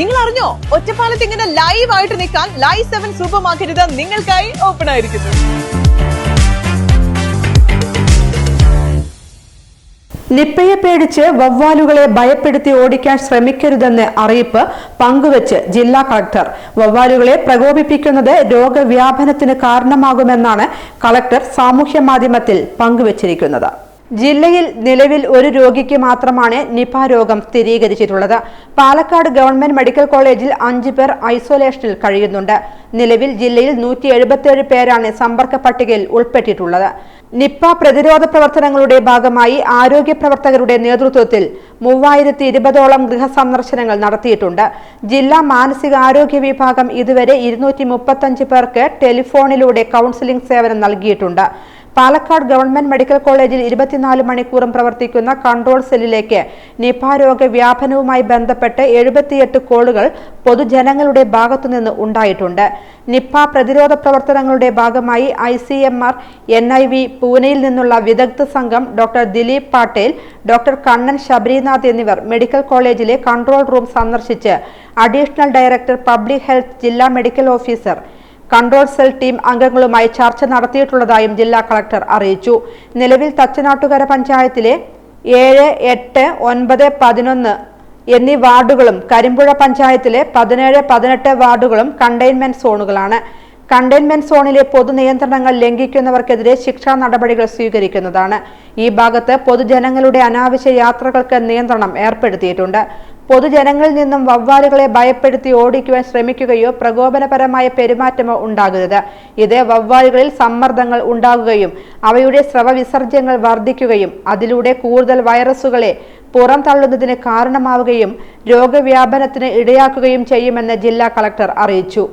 നിങ്ങൾ അറിഞ്ഞോ ഒറ്റപ്പാലത്ത് ഇങ്ങനെ ലൈവ് ആയിട്ട് നിൽക്കാൻ ലൈവ് സെവൻ സൂപ്പർ മാർക്കറ്റ് നിങ്ങൾക്കായി ഓപ്പൺ ആയിരിക്കുന്നു. നിപ്പയെ പേടിച്ച് വവ്വാലുകളെ ഭയപ്പെടുത്തി ഓടിക്കാൻ ശ്രമിക്കരുതെന്ന് അറിയിപ്പ് പങ്കുവച്ച് ജില്ലാ കളക്ടർ. വവ്വാലുകളെ പ്രകോപിപ്പിക്കുന്നത് രോഗവ്യാപനത്തിന് കാരണമാകുമെന്നാണ് കളക്ടർ സാമൂഹ്യ മാധ്യമത്തിൽ പങ്കുവച്ചിരിക്കുന്നത്. ജില്ലയിൽ നിലവിൽ ഒരു രോഗിക്ക് മാത്രമാണ് നിപ രോഗം സ്ഥിരീകരിച്ചിട്ടുള്ളത്. പാലക്കാട് ഗവൺമെന്റ് മെഡിക്കൽ കോളേജിൽ അഞ്ചു പേർ ഐസൊലേഷനിൽ കഴിയുന്നുണ്ട്. നിലവിൽ ജില്ലയിൽ നൂറ്റി എഴുപത്തിയേഴ് പേരാണ് സമ്പർക്ക പട്ടികയിൽ ഉൾപ്പെട്ടിട്ടുള്ളത്. നിപ്പ പ്രതിരോധ പ്രവർത്തനങ്ങളുടെ ഭാഗമായി ആരോഗ്യ പ്രവർത്തകരുടെ നേതൃത്വത്തിൽ മൂവായിരത്തി ഇരുപതോളം ഗൃഹസന്ദർശനങ്ങൾ നടത്തിയിട്ടുണ്ട്. ജില്ലാ മാനസികാരോഗ്യ വിഭാഗം ഇതുവരെ ഇരുന്നൂറ്റി പേർക്ക് ടെലിഫോണിലൂടെ കൗൺസിലിംഗ് സേവനം നൽകിയിട്ടുണ്ട്. പാലക്കാട് ഗവൺമെന്റ് മെഡിക്കൽ കോളേജിൽ ഇരുപത്തിനാല് മണിക്കൂറും പ്രവർത്തിക്കുന്ന കൺട്രോൾ സെല്ലിലേക്ക് നിപ രോഗ വ്യാപനവുമായി ബന്ധപ്പെട്ട് എഴുപത്തിയെട്ട് കോളുകൾ പൊതുജനങ്ങളുടെ ഭാഗത്തുനിന്ന് ഉണ്ടായിട്ടുണ്ട്. നിപ പ്രതിരോധ പ്രവർത്തനങ്ങളുടെ ഭാഗമായി I C M R N I V പൂനെയിൽ നിന്നുള്ള വിദഗ്ധ സംഘം ഡോക്ടർ ദിലീപ് പാട്ടേൽ ഡോക്ടർ കണ്ണൻ ശബരിനാഥ് എന്നിവർ മെഡിക്കൽ കോളേജിലെ കൺട്രോൾ റൂം സന്ദർശിച്ച് അഡീഷണൽ ഡയറക്ടർ പബ്ലിക് ഹെൽത്ത് ജില്ലാ medical officer control cell team അംഗങ്ങളുമായി ചർച്ച നടത്തിയിട്ടുള്ളതായും ജില്ലാ കളക്ടർ അറിയിച്ചു. നിലവിൽ തച്ചനാട്ടുകര പഞ്ചായത്തിലെ ഏഴ് എട്ട് ഒൻപത് പതിനൊന്ന് എന്നീ വാർഡുകളും കരിമ്പുഴ പഞ്ചായത്തിലെ പതിനേഴ് പതിനെട്ട് വാർഡുകളും കണ്ടെയ്ൻമെന്റ് സോണുകളാണ്. കണ്ടെയ്ൻമെന്റ് സോണിലെ പൊതുനിയന്ത്രണങ്ങൾ ലംഘിക്കുന്നവർക്കെതിരെ ശിക്ഷാ നടപടികൾ സ്വീകരിക്കുന്നതാണ്. ഈ ഭാഗത്ത് പൊതുജനങ്ങളുടെ അനാവശ്യ യാത്രകൾക്ക് നിയന്ത്രണം ഏർപ്പെടുത്തിയിട്ടുണ്ട്. പൊതുജനങ്ങളിൽ നിന്നും വവ്വാലുകളെ ഭയപ്പെടുത്തി ഓടിക്കുവാൻ ശ്രമിക്കുകയോ പ്രകോപനപരമായ പെരുമാറ്റമോ ഉണ്ടാകരുത്. ഇത് വവ്വാലുകളിൽ സമ്മർദ്ദങ്ങൾ ഉണ്ടാകുകയും അവയുടെ സ്രവവിസർജ്യങ്ങൾ വർദ്ധിക്കുകയും അതിലൂടെ കൂടുതൽ വൈറസുകളെ പുറം തള്ളുന്നതിന് കാരണമാവുകയും രോഗവ്യാപനത്തിന് ഇടയാക്കുകയും ചെയ്യുമെന്ന് ജില്ലാ കളക്ടർ അറിയിച്ചു.